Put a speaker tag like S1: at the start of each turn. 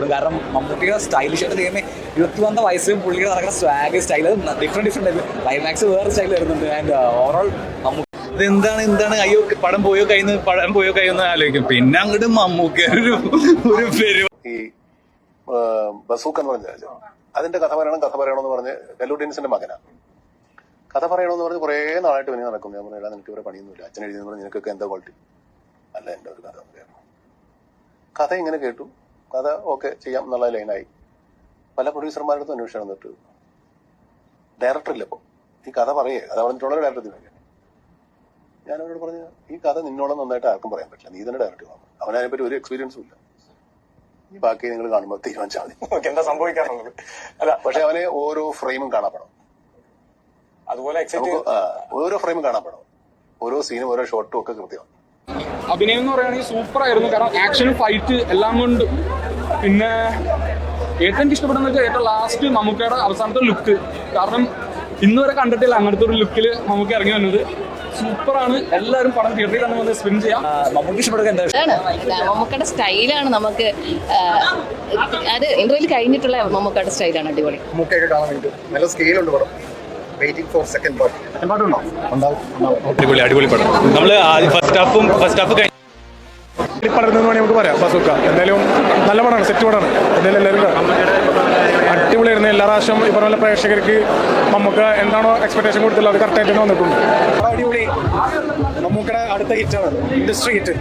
S1: ഇഷ്ടപ്പെടും. കാരണം മമ്മൂട്ടിയുടെ സ്റ്റൈലിഷ് ആയിട്ട് ചെയ്യുന്ന ഇരുപത്തി വന്ന വയസ്സിലും പുള്ളിയുടെ നടക്കുന്ന swag style different different climax വേറെ സ്റ്റൈൽ വരുന്നുണ്ട്. ആൻഡ് ഓവറോൾ മമ്മൂട്ടി
S2: ഇതെന്താണ് എന്താണ്? അയ്യോ പടം പോയോ കയ്യിൽ പടം പോയോ കഴിയുന്ന ആലോചിക്കും. പിന്നെ അങ്ങോട്ട് മമ്മൂക്ക ഒരു ഒരു പേര്
S3: ഈ ബസൂക്ക് എന്ന് പറഞ്ഞ അതിന്റെ കഥ പറയണം കഥ പറയണമെന്ന് പറഞ്ഞ് കല്ലൂട്ടീൻസിന്റെ മകനാണ് കഥ പറയണമെന്ന് പറഞ്ഞ് കുറേ നാളായിട്ട് പിന്നെ നടക്കും ഞാൻ പറഞ്ഞാൽ നിനക്ക് ഇവിടെ പണിയൊന്നുമില്ല അച്ഛൻ എഴുതി പറഞ്ഞ് നിനക്കൊക്കെ എന്താ ക്വാളിറ്റി അല്ല എന്റെ ഒരു കഥ ഒന്ന് കഥ ഇങ്ങനെ കേട്ടു. കഥ ഓക്കെ ചെയ്യാം എന്നുള്ള ലൈനായി. പല പ്രൊഡ്യൂസർമാരുടെ അടുത്ത് അന്വേഷണം വന്നിട്ട്. ഡയറക്ടർ ഇല്ല ഇപ്പോൾ ഈ കഥ പറയേ. കഥ പറഞ്ഞിട്ടുള്ള ഡയറക്ടർ വേണ്ടി. ഞാൻ അവരോട് പറഞ്ഞു ഈ കഥ നിന്നോളം നന്നായിട്ട് ആർക്കും പറയാൻ പറ്റില്ല. നീ തന്നെ ഡയറക്ടർ ആവും അവനതിനെപ്പറ്റി ഒരു എക്സ്പീരിയൻസും ഇല്ല. ഈ ബാക്കി നിങ്ങൾ കാണുമ്പോൾ തീരുമാനിച്ചാൽ മതി.
S4: എന്താ സംഭവിക്കാറുള്ളത് അല്ല
S3: പക്ഷെ അവനെ ഓരോ ഫ്രെയിമും കാണപ്പെടണം.
S4: അതുപോലെ
S3: ഓരോ ഫ്രെയിമും കാണപ്പെടണം. ഓരോ സീനും ഓരോ ഷോട്ടും ഒക്കെ കൃത്യമാണ്.
S5: അഭിനയം എന്ന് പറയുകയാണെങ്കിൽ സൂപ്പർ ആയിരുന്നു. കാരണം ആക്ഷൻ ഫൈറ്റ് എല്ലാം കൊണ്ട്. പിന്നെ ഏറ്റവും എനിക്ക് ഇഷ്ടപ്പെടുന്ന വെച്ചാൽ ഏറ്റവും ലാസ്റ്റ് മമ്മൂക്കയുടെ അവസാനത്തെ ലുക്ക് കാരണം ഇന്ന് വരെ കണ്ടിട്ടില്ല അങ്ങനത്തെ ഒരു ലുക്കിൽ മമ്മൂക്ക ഇറങ്ങി വന്നത്. സൂപ്പറാണ് എല്ലാവരും പടം തിയേറ്ററിൽ തന്നെ വന്ന് സ്പെൻഡ് ചെയ്യാം.
S1: ആ, മമ്മൂട്ടി ഇഷ്ടപ്പെടുക എന്താ?
S6: മമ്മൂക്കയുടെ സ്റ്റൈലാണ് നമുക്ക് അത് ഇന്റർവ്യൂവിൽ കഴിഞ്ഞിട്ടുള്ള മമ്മൂക്കയുടെ സ്റ്റൈലാണ് അടിപൊളി.
S7: മൂക്കൊക്കെ കാണാൻ വേണ്ടി നല്ല സ്കെയിലുണ്ട് പടം. Waiting for second part part ഉണ്ടോ? ഉണ്ടാവും.
S2: അടിപൊളി അടിപൊളി പടം. നമ്മൾ ഫസ്റ്റ് ഹാഫും ഫസ്റ്റ് ഹാഫ്
S8: പടർന്നു വേണമെങ്കിൽ നമുക്ക് പറയാം ബസൂക്ക എന്തായാലും നല്ല പടമാണ് സെറ്റ് പടമാണ്. എന്തായാലും എല്ലാവരും. അടിപൊളിയായിരുന്നു എല്ലാ പ്രാവശ്യം ഈ പറഞ്ഞ പ്രേക്ഷകർക്ക് നമുക്ക് എന്താണോ എക്സ്പെക്ടേഷൻ കൊടുത്തുള്ളത് അത് കറക്റ്റായിട്ട് തന്നെ വന്നിട്ടുണ്ട്.
S7: അടിപൊളി. മമ്മൂക്കയുടെ അടുത്ത ഹിറ്റാണ് ഇൻഡസ്ട്രി ഹിറ്റ്